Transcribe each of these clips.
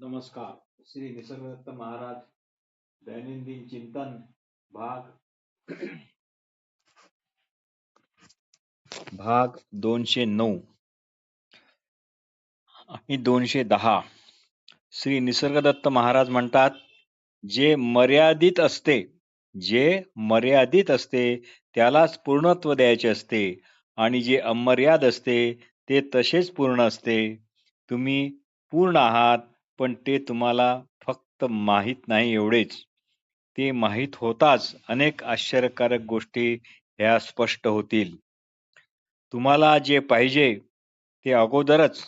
नमस्कार. श्री निसर्गदत्त महाराज दैनंदिन चिंतन भाग भाग दोनशे नऊ आणि दोनशे दहा. श्री निसर्गदत्त महाराज म्हणतात जे मर्यादित असते जे मर्यादित असते त्यालाच पूर्णत्व द्यायचे असते आणि जे अमर्याद असते ते तसेच पूर्ण असते. तुम्ही पूर्ण आहात पण ते तुम्हाला फक्त माहीत नाही एवढेच. ते माहीत होताच अनेक आश्चर्यकारक गोष्टी ह्या स्पष्ट होतील. तुम्हाला जे पाहिजे ते अगोदरच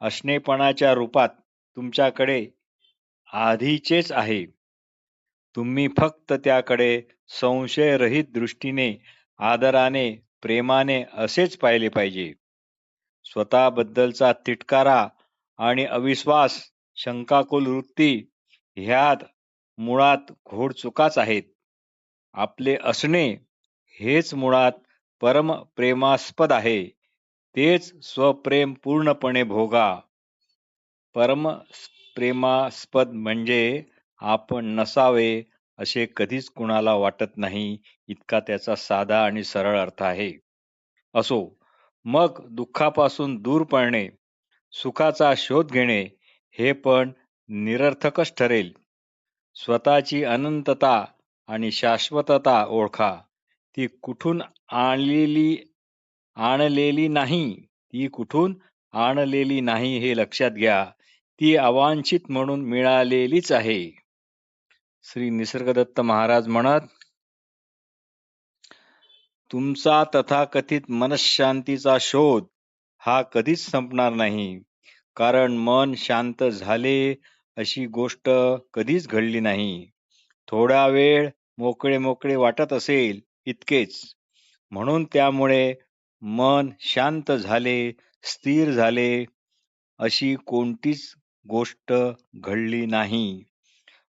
असणेपणाच्या रूपात तुमच्याकडे आधीचेच आहे. तुम्ही फक्त त्याकडे संशयरहित दृष्टीने आदराने प्रेमाने असेच पाहिले पाहिजे. स्वतःबद्दलचा तिटकारा आणि अविश्वास शंकाकुल वृत्ती ह्यात मुळात घोड चुकाच आहेत. आपले असणे हेच मुळात परम प्रेमास्पद आहे. तेच स्वप्रेम पूर्णपणे भोगा. परम प्रेमास्पद म्हणजे आपण नसावे असे कधीच कुणाला वाटत नाही इतका त्याचा साधा आणि सरळ अर्थ आहे. असो मग दुःखापासून दूर पळणे सुखाचा शोध घेणे हे पण निरर्थकच ठरेल. स्वतःची अनंतता आणि शाश्वतता ओळखा. ती कुठून आणलेली आणलेली नाही ती कुठून आणलेली नाही हे लक्षात घ्या. ती अवांछित म्हणून मिळालेलीच आहे. श्री निसर्गदत्त महाराज म्हणत तुमचा तथाकथित मनशांतीचा शोध हा कधीच संपणार नाही. कारण मन शांत झाले अशी गोष्ट कधीच घडली नाही. थोडा वेळ मोकळे मोकळे वाटत असेल इतकेच. म्हणून त्यामुळे मन शांत झाले स्थिर झाले अशी कोणतीच गोष्ट घडली नाही.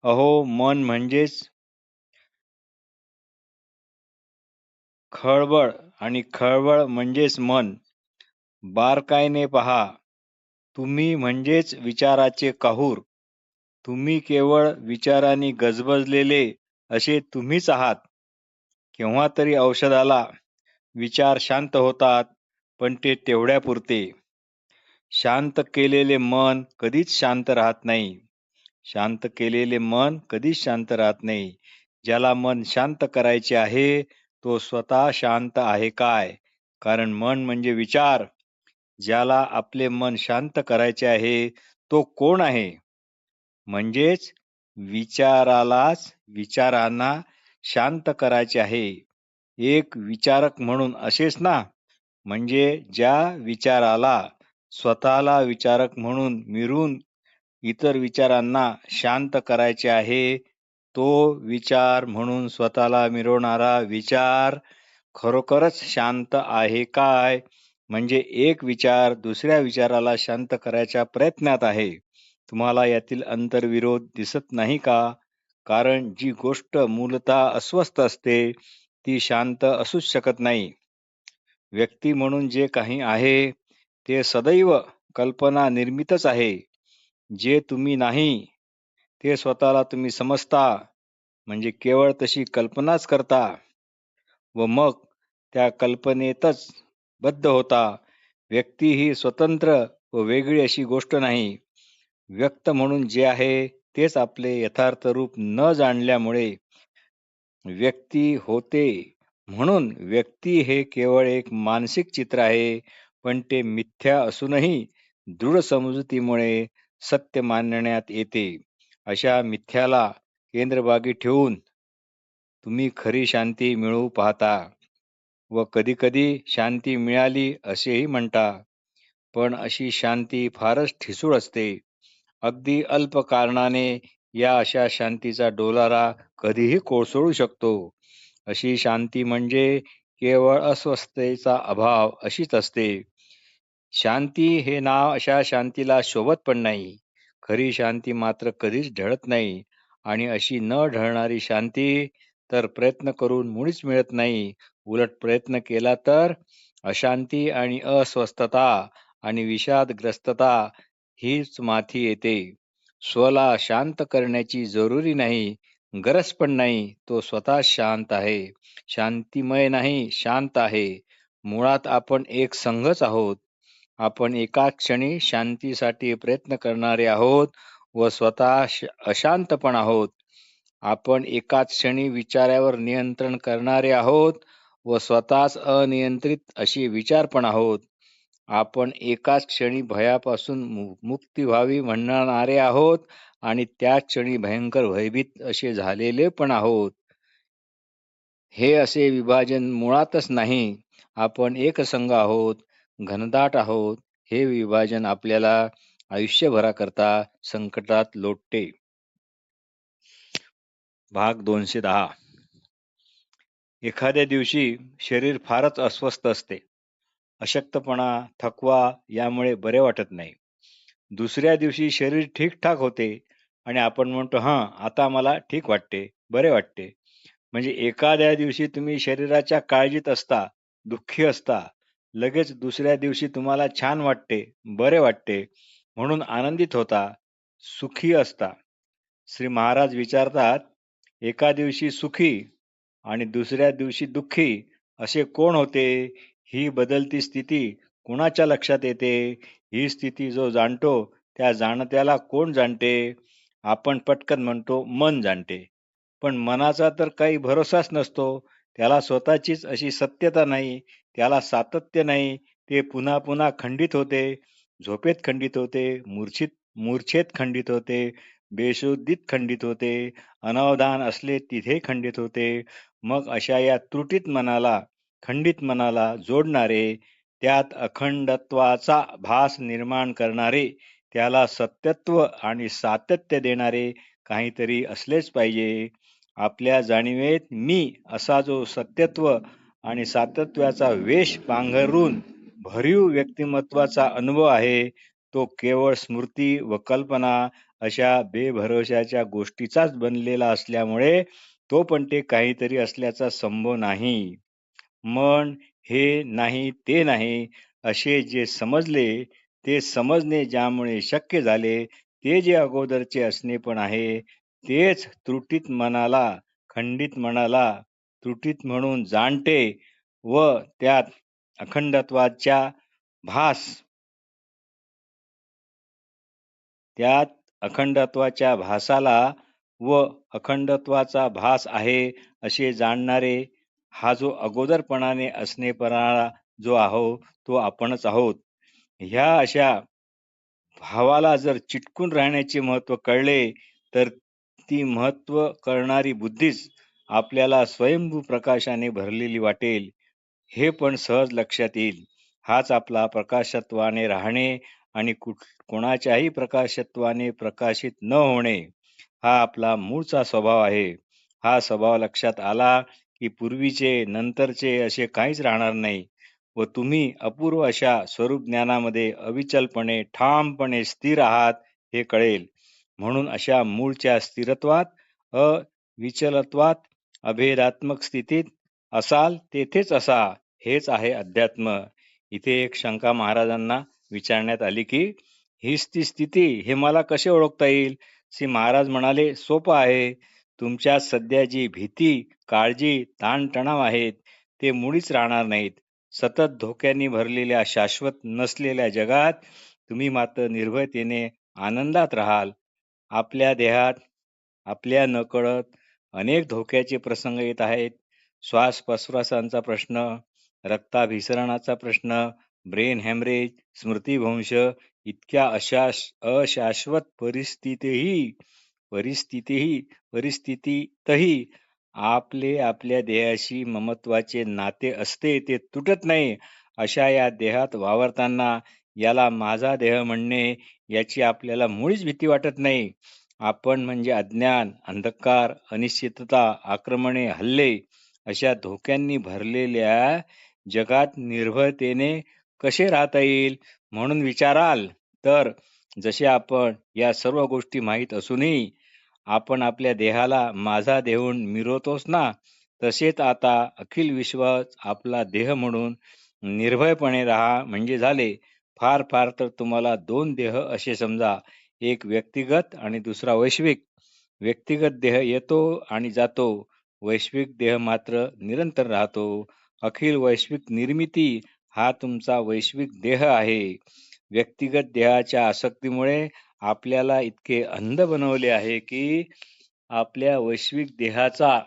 अहो मन म्हणजेच खळबळ आणि खळबळ म्हणजेच मन. बारकाईने पहा. तुम्ही म्हणजेच विचाराचे काहूर. तुम्ही केवळ विचारांनी गजबजलेले असे तुम्हीच आहात. केव्हा तरी औषधाला विचार शांत होतात पण ते तेवढ्यापुरते शांत केलेले मन कधीच शांत राहत नाही. शांत केलेले मन कधीच शांत राहत नाही. ज्याला मन शांत करायचे आहे तो स्वतः शांत आहे काय? कारण मन म्हणजे विचार. ज्याला आपले मन शांत करायचे आहे तो कोण आहे? म्हणजेच विचारालाच विचारांना शांत करायचे आहे. एक विचारक म्हणून असेच ना? म्हणजे ज्या विचाराला स्वतःला विचारक म्हणून मिरून इतर विचारांना शांत करायचे आहे तो विचार म्हणून स्वतःला मिरवणारा विचार खरोखरच शांत आहे काय? म्हणजे एक विचार दुसऱ्या विचाराला शांत करायच्या प्रयत्नात आहे. तुम्हाला यातील अंतर्विरोध दिसत नाही का? कारण जी गोष्ट मूलतः अस्वस्थ असते ती शांत असूच शकत नाही. व्यक्ती म्हणून जे काही आहे ते सदैव कल्पना निर्मितच आहे. जे तुम्ही नाही ते स्वतःला तुम्ही समजता म्हणजे केवळ तशी कल्पनाच करता. व मग त्या कल्पनेतच बद्ध होता. व्यक्ती ही स्वतंत्र व वेगळी अशी गोष्ट नाही. व्यक्त म्हणून जे आहे तेच आपले यथार्थ रूप न जाणल्यामुळे व्यक्ती होते. म्हणून व्यक्ती हे केवळ एक मानसिक चित्र आहे पण ते मिथ्या असूनही दृढ समजुतीमुळे सत्य मानण्यात येते. अशा मिथ्याला केंद्रभागी ठेवून तुम्ही खरी शांती मिळवू पाहता. व कधीकधी शांती मिळाली असेही म्हणता पण अशी शांती फारच ठिसूळ असते. अगदी अल्प कारणाने या अशा शांतीचा डोलारा कधीही कोसळू शकतो. अशी शांती म्हणजे केवळ अस्वस्थतेचा अभाव अशीच असते. शांती हे नाव अशा शांतीला शोभत पण नाही. खरी शांती मात्र कधीच ढळत नाही. आणि अशी न ढळणारी शांती तर प्रयत्न करून मुळीच मिळत नाही. उलट प्रयत्न केला तर अशांती आणि अस्वस्थता आणि विषादग्रस्तता हीच माथी येते. स्वला शांत करण्याची जरुरी नाही गरज पण नाही तो स्वतः शांत आहे. शांतिमय नाही शांत आहे. मुळात आपण एक संघच आहोत. आपण एका क्षणी शांतीसाठी प्रयत्न करणारे आहोत व स्वतः अशांत पण आहोत. आपण एकाच क्षणी विचारावर नियंत्रण करणारे आहोत व स्वतःच अनियंत्रित अशी विचार पण आहोत आपण एकाच क्षणी भयापासून मुक्ती व्हावी म्हणणारे आहोत आणि त्याच क्षणी भयंकर भयभीत असे झालेले पण आहोत. हे असे विभाजन मुळातच नाही. आपण एकसंघ आहोत घनदाट आहोत. हे विभाजन आपल्याला आयुष्यभराकरता संकटात लोटते. भाग दोनशे दहा. एखाद्या दिवशी शरीर फारच अस्वस्थ असते. अशक्तपणा थकवा यामुळे बरे वाटत नाही. दुसऱ्या दिवशी शरीर ठीकठाक होते आणि आपण म्हणतो हां आता मला ठीक वाटते बरे वाटते. म्हणजे एखाद्या दिवशी तुम्ही शरीराच्या काळजीत असता दुःखी असता लगेच दुसऱ्या दिवशी तुम्हाला छान वाटते बरे वाटते म्हणून आनंदित होता सुखी असता. श्री महाराज विचारतात एका दिवशी सुखी आणि दुसऱ्या दिवशी दुःखी असे कोण होते? ही बदलती स्थिती कुणाच्या लक्षात येते? ही स्थिती जो जाणतो त्या जाणत्याला कोण जाणते? आपण पटकन म्हणतो मन जाणते. पण मनाचा तर काही भरोसाच नसतो. त्याला स्वतःचीच अशी सत्यता नाही त्याला सातत्य नाही. ते पुन्हा पुन्हा खंडित होते. झोपेत खंडित होते मूर्छित मूर्छेत खंडित होते. बेशुद्धीत खंडित होते. अनावधान असले तिथे खंडित होते. मग अशा या त्रुटीत मनाला खंडित मनाला जोडणारे त्यात अखंडत्वाचा भास निर्माण करणारे त्याला सत्यत्व आणि सातत्य देणारे काहीतरी असलेच पाहिजे. आपल्या जाणीवेत मी असा जो सत्यत्व आणि सातत्याचा वेश पांघरून भरीव व्यक्तिमत्वाचा अनुभव आहे तो केवळ स्मृती व कल्पना अशा बेभरोशाच्या गोष्टीचाच बनलेला असल्यामुळे तो पण ते काहीतरी असल्याचा संभव नाही. मन हे नाही ते नाही असे जे समजले ते समजणे ज्यामुळे शक्य झाले ते जे अगोदरचे असणे पण आहे तेच त्रुटीत मनाला खंडित मनाला त्रुटीत म्हणून जाणते व त्यात अखंडत्वाच्या भास त्यात अखंडत्वाच्या भासाला व अखंडत्वाचा भास आहे असे जाणणारे हा जो अगोदरपणाने असणेपणा जो आहो तो आपणच आहोत. ह्या अशा भावाला जर चिटकून राहण्याचे महत्त्व कळले तर ती महत्त्व करणारी बुद्धीच आपल्याला स्वयंभू प्रकाशाने भरलेली वाटेल. हे पण सहज लक्षात येईल. हाच आपला प्रकाशत्वाने राहणे आणि कोणाच्याही प्रकाशत्वाने प्रकाशित न होणे हा आपला मूळचा स्वभाव आहे. हा स्वभाव लक्षात आला की पूर्वीचे नंतरचे असे काहीच राहणार नाही व तुम्ही अपूर्व अशा स्वरूप ज्ञानामध्ये अविचलपणे ठामपणे स्थिर आहात हे कळेल. म्हणून अशा मूळच्या स्थिरत्वात अविचलत्वात अभेदात्मक स्थितीत असाल तेथेच असा हेच आहे अध्यात्म. इथे एक शंका महाराजांना विचारण्यात आली की हीच ती स्थिती. हे मला कसे ओळखता येईल? श्री महाराज म्हणाले सोपं आहे. तुमच्या सध्या जी भीती काळजी ताणतणाव आहेत. ते मुळीच राहणार नाहीत. सतत धोक्यांनी भरलेल्या शाश्वत नसलेल्या जगात तुम्ही मात्र निर्भयतेने आनंदात राहाल. आपल्या देहात आपल्या नकळत अनेक धोक्याचे प्रसंग येत आहेत. श्वास प्रश्वासांचा प्रश्न रक्ताभिसरणाचा प्रश्न ब्रेन हॅमरेज स्मृतिभ्रंश इतक्या अशा अशाश्वत परिस्थितीही परिस्थितीही परिस्थितीतही आपले आपल्या देहाशी ममत्वाचे नाते असते ते तुटत नाही. अशा या देहात वावरताना याला माझा देह म्हणणे याची आपल्याला मुळीच भीती वाटत नाही. आपण म्हणजे अज्ञान अंधकार अनिश्चितता आक्रमणे हल्ले अशा धोक्यांनी भरलेल्या जगात निर्भयतेने कसे राहता येईल? म्हणून विचाराल तर जसे आपण या सर्व गोष्टी माहीत असूनही आपण आपल्या देहाला माझा देऊन मिरवतोच ना तसेच आता अखिल विश्वास आपला देह म्हणून निर्भयपणे राहा म्हणजे झाले. फार फार तर तुम्हाला दोन देह असे समजा एक व्यक्तिगत आणि दुसरा वैश्विक. व्यक्तिगत देह येतो आणि जातो. वैश्विक देह मात्र निरंतर राहतो. अखिल वैश्विक निर्मिती हा तुमचा वैश्विक देह आहे. व्यक्तिगत देहाच्या आसक्तीमुळे आपल्याला इतके अंध बनवले आहे की आपल्या वैश्विक देहाचा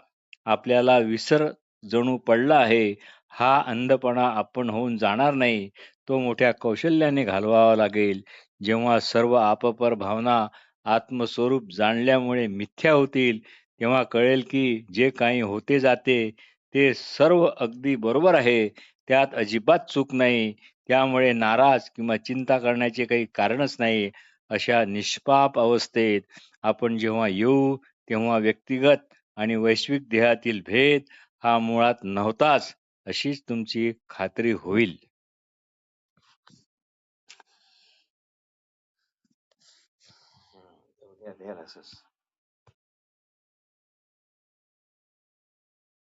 आपल्याला विसर जणू पडला आहे. हा अंधपणा आपण होऊन जाणार नाही. तो मोठ्या कौशल्याने घालवावा लागेल. जेव्हा सर्व आपपर भावना आत्मस्वरूप जाणल्यामुळे मिथ्या होतील तेव्हा कळेल की जे काही होते जाते ते सर्व अगदी बरोबर आहे. त्यात अजिबात चूक नाही. त्यामुळे नाराज किंवा चिंता करण्याचे काही कारणच नाही अशा निष्पाप अवस्थेत आपण जेव्हा येऊ तेव्हा व्यक्तिगत आणि वैश्विक देहातील भेद हा मुळात नव्हताच अशीच तुमची खात्री होईल.